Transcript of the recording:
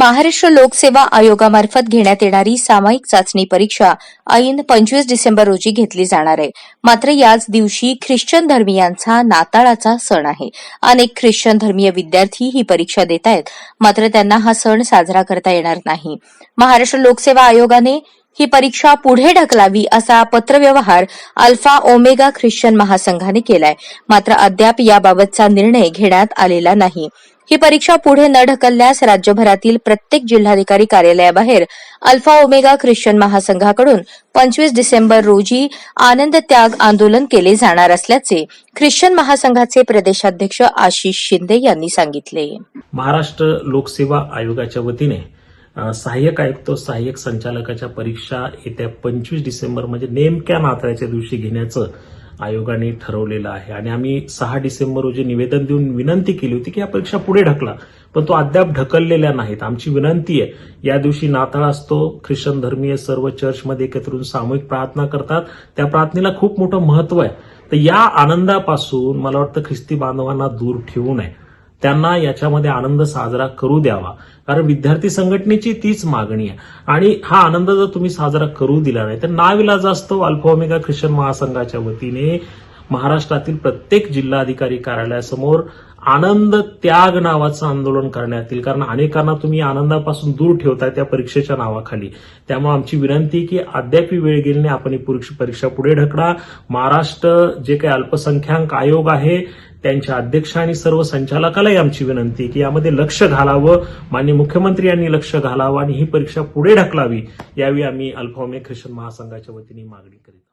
महाराष्ट्र लोकसेवा आयोगामार्फत घेण्यात येणारी सामायिक चाचणी परीक्षा ऐन पंचवीस डिसेंबर रोजी घेतली जाणार आहे. मात्र याच दिवशी ख्रिश्चन धर्मियांचा नाताळाचा सण आहे. अनेक ख्रिश्चन धर्मीय विद्यार्थी ही परीक्षा देत आहेत. मात्र त्यांना हा सण साजरा करता येणार नाही. महाराष्ट्र लोकसेवा आयोगाने ही परीक्षा पुढे ढकलावी असा पत्रव्यवहार अल्फा ओमेगा ख्रिश्चन महासंघाने केलाय. मात्र अद्याप याबाबतचा निर्णय घेण्यात आलेला नाही. ही परीक्षा पुढे न ढकलल्यास राज्यभरातील प्रत्येक जिल्हाधिकारी कार्यालयाबाहेर अल्फा ओमेगा ख्रिश्चन महासंघाकडून पंचवीस डिसेंबर रोजी आनंद त्याग आंदोलन केले जाणार असल्याचे ख्रिश्चन महासंघाचे प्रदेशाध्यक्ष आशिष शिंदे यांनी सांगितले. महाराष्ट्र लोकसेवा आयोगाच्या वतीने सहाय्यक आयुक्त सहाय्यक संचालकाच्या परीक्षा येत्या पंचवीस डिसेंबर म्हणजे नेमक्या नात्याच्या दिवशी घेण्याचं आयोगाने ठरवलेलं आहे. आणि आम्ही सहा डिसेंबर रोजी निवेदन देऊन विनंती केली होती की या परीक्षा पुढे ढकला. पण तो अद्याप ढकललेल्या नाहीत. आमची विनंती आहे या दिवशी नाताळ असतो ख्रिश्चन धर्मीय सर्व चर्चमध्ये एकत्र सामूहिक प्रार्थना करतात. त्या प्रार्थनेला खूप मोठं महत्त्व आहे. तर या आनंदापासून मला वाटतं ख्रिस्ती बांधवांना दूर ठेवू नये. त्यांना याच्यामध्ये आनंद साजरा करू द्यावा. कारण विद्यार्थी संघटनेची तीच मागणी आहे. आणि हा आनंद जर तुम्ही साजरा करू दिला नाही तर नाविलाज असतो अल्फा ओमेगा ख्रिश्चन महासंघाच्या वतीने. महाराष्ट्रातील प्रत्येक जिल्हाधिकारी कार्यालयासमोर आनंद त्याग नावाचं आंदोलन करण्यात येईल. कारण अनेकांना तुम्ही आनंदापासून दूर ठेवताय त्या परीक्षेच्या नावाखाली. त्यामुळे आमची विनंती आहे की अद्याप वेळ गेली नाही आपण ही परीक्षा पुढे ढकला. महाराष्ट्र जे काही अल्पसंख्याक आयोग आहे त्यांच्या अध्यक्ष आणि सर्व संचालकालाही आमची विनंती की यामध्ये लक्ष घालावं. माननीय मुख्यमंत्री यांनी लक्ष घालावं आणि ही परीक्षा पुढे ढकलावी. यावेळी आम्ही अल्फामे ख्रिश्चन महासंघाच्या वतीने मागणी करीत